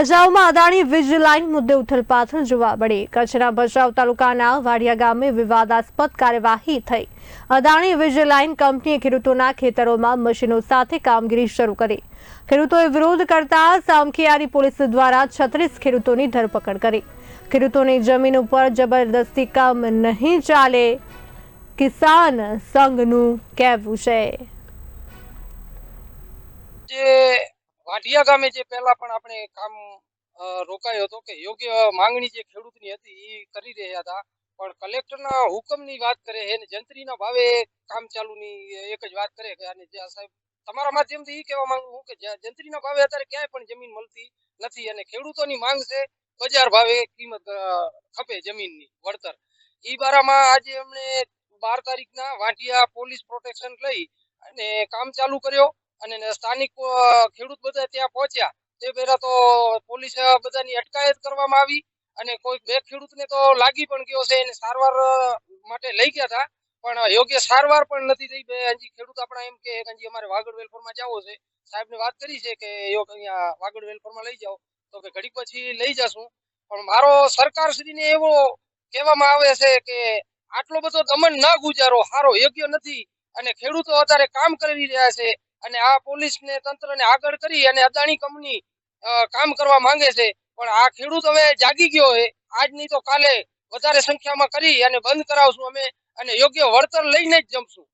ભચાઉમાં અદાણી વીજ લાઇન મુદ્દે ઉથલપાથલ જોવા મળી. કચ્છના ભચાઉ તાલુકાના વાડિયા ગામે વિવાદાસ્પદ કાર્યવાહી થઈ. અદાણી વીજ લાઇન કંપનીએ ખેડૂતોના ખેતરોમાં મશીનો સાથે કામગીરી શરૂ કરી. ખેડૂતોએ વિરોધ કરતા સામખિયારી પોલીસ દ્વારા છત્રીસ ખેડૂતોની ધરપકડ કરી. ખેડૂતોની જમીન ઉપર જબરદસ્તી કામ નહીં ચાલે. કિસાન સંઘનું કહેવું છે. વાઢિયા ગામે જે પહેલા પણ આપણે કામ રોકાયો હતો કે યોગ્ય માંગણી જે ખેડૂતની હતી એ કરી રહ્યા હતા. પણ કલેક્ટરના હુકમની વાત કરે છે અને જંત્રીના ભાવે કામ ચાલુની એક જ વાત કરે અને જે સાહેબ, તમારા માધ્યમથી એ કહેવા માંગુ છું કે જંત્રીના ભાવે અત્યારે ક્યાંય પણ જમીન મળતી નથી અને ખેડૂતોની માંગ છે બજાર ભાવે કિંમત ખપે જમીનની, વળતર. એ બારામાં આજે અમને બાર તારીખના વાંટિયા પોલીસ પ્રોટેક્શન લઈ અને કામ ચાલુ કર્યો. અને સ્થાનિક ખેડૂત બધા ત્યાં પહોંચ્યા. તે પહેલા તો પોલીસ બધાની અટકાયત કરવામાં આવી અને કોઈ બે ખેડૂતને તો લાગી પણ ગયો છે એને સારવાર માટે લઈ ગયા હતા. પણ યોગ્ય સારવાર પણ નથી થઈ. બે હજી ખેડૂત આપણા એમ કે હજી અમારે વાગડ વેલફોરમાં જવો છે. સાહેબને વાત કરી છે કે યોગ અહીંયા વાગડ વેલફોરમાં લઈ જાઓ. તો કે ઘડીક પછી લઈ જશું. પણ મારો સરકાર શ્રીને એવો કહેવામાં આવે છે કે આટલો બધો દમન ના ગુજારો સારો યોગ્ય નથી. અને ખેડૂતો અત્યારે કામ કરી રહ્યા છે. અને આ પોલીસને તંત્રને આગળ કરી અને અદાણી કંપની કામ કરવા માંગે છે. પણ આ ખેડૂત હવે જાગી ગયો છે. આજ નહીં તો કાલે વધારે સંખ્યામાં કરી અને બંધ કરાવશું અમે અને યોગ્ય વળતર લઈને જ જમશું.